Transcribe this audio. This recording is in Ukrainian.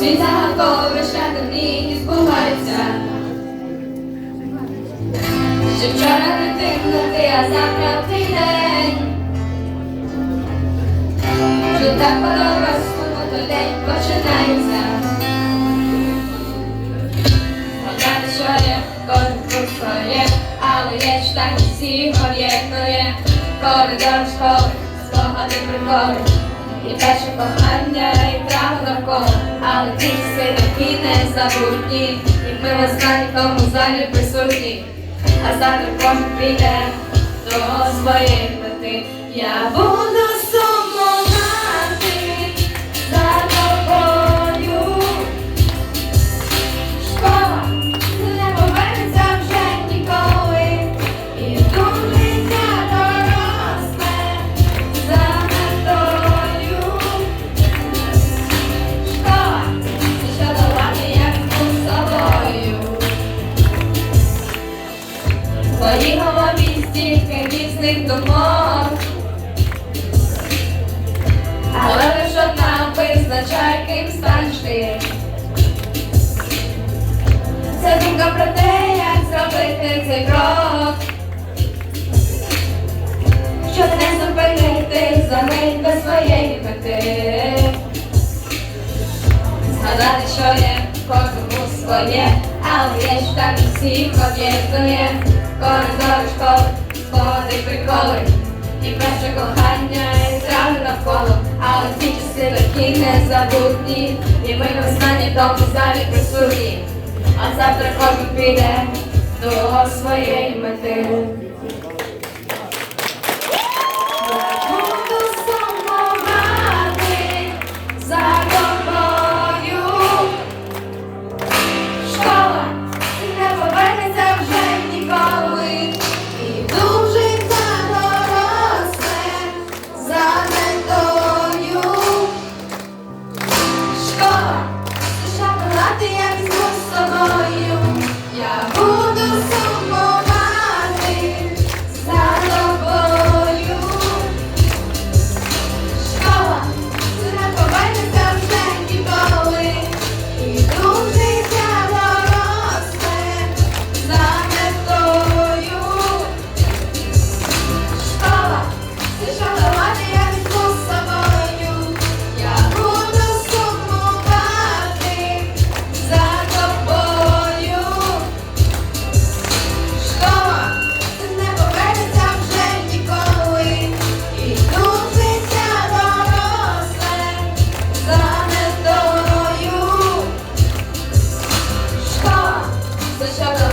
Ці загадкові шати мрії збуваються. Що вчора дитина ти, а завтра твій день. Що так по-дорослому той день починається. Що є, кожен своє, але є ж так всі об'єднує. Коридор школи, спогади приколи. І перше кохання, і право навколо, але ті часи не забутні, і ми вас в тому залі присутні, а завтра кожен піде до своєї мети. Я буду В твоїй голові стільки різних думок, але лиш одна визначає, ким станеш ти. Це думка про те, як зробити цей крок, щоб не зупинити за мить до своєї мети. Згадати, що є кожному своє, але є ж так всіх об'єднує. Школи, спогади, приколи, і перше кохання, і трави навколо, але ті часи такі незабутні, і ми визнані тому залі присутні. А завтра кожен піде до своєї мети. Dışarıda